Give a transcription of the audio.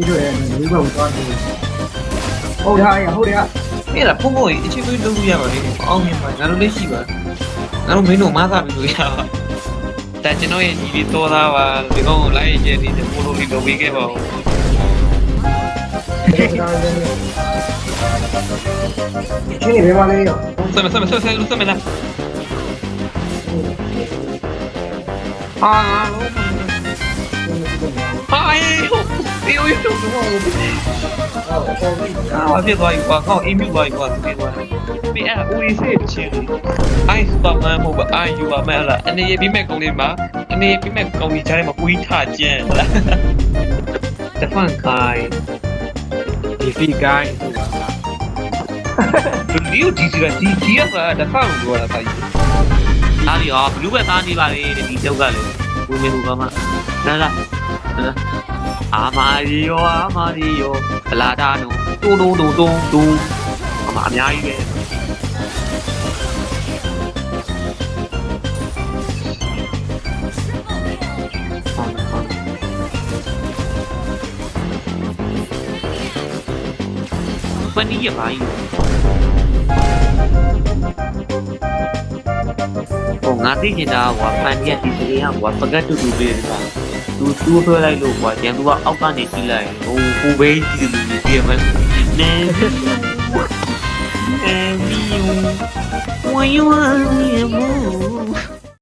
ဒီဘက်ကိုသွားနေဟုတ်တယ်ဟုတ်တယ်အဲ့ဒါဖုန်းဖုန်းကြီးအချင်းချင်းလုပ်လို့ရပါလေအောင်မြင်ပါငါတို့လည်းရှိပါငါတို့မင်းတို့မသားပြီးလို့ရပါဒါကျွန်တော်ရဲ့ညီလေးတော်သားပါဒီကောင်ကိုလိုက်ရင်နေတဲ့ပိုလိုလေးလုပ်ပေးခဲ့ပါဦးချင်းနေဘယ်မှာလဲရောဆက်မဆက်မဆက်ဆက်ဆက်မလားအာဟာအေးဒီလိုမျိုးတော့ အာဖြစ်သွားပြီကွာကောင်းအိမ်မြူသွားပြီကွာဒီကွာဒီအဲ့ဦးရေးစေးချင်းအိုင်စပါမန်မဟုတ်ပါအာယူပါမယ်လားအနေရပြီးမဲ့ကုန်းလေးမှာအနေရပြီးမဲ့ကုန်းကြီးချားထဲမှာဦးကြီးထကျန်ဟုတ်လားတဖန်ခိုင်ဒီဖီကိုင်းဆိုတာဒီလိုဒီစီကဒီဒီကတဖန်ကိုပြောတာခိုင်သားပြီးတော့ဘလူးပဲသားနေပါလေဒီကျောက်ကလည်းဝင်နေလို့ကမှလာလာလာ အာမာရီယောအာမာရီယောဗလာတာနိုတုံတုံတုံတုံတုံအမအများကြီးပဲပနီးရပါ ਈ ဟိုငါသိချင်တာကွာဖန်ကြီးကဒီစလေးကကွာပကတ်တူတူလေးတွေက သူတူးထွဲလိုက်လို့ကွာကျန်သူကအောက်ကနေကြည့်လိုက်ဟိုဟိုဘေးကြည့်လို့ကြည့်ရမယ်နဲအဲမီယူဝိုင်းဝိုင်းမူ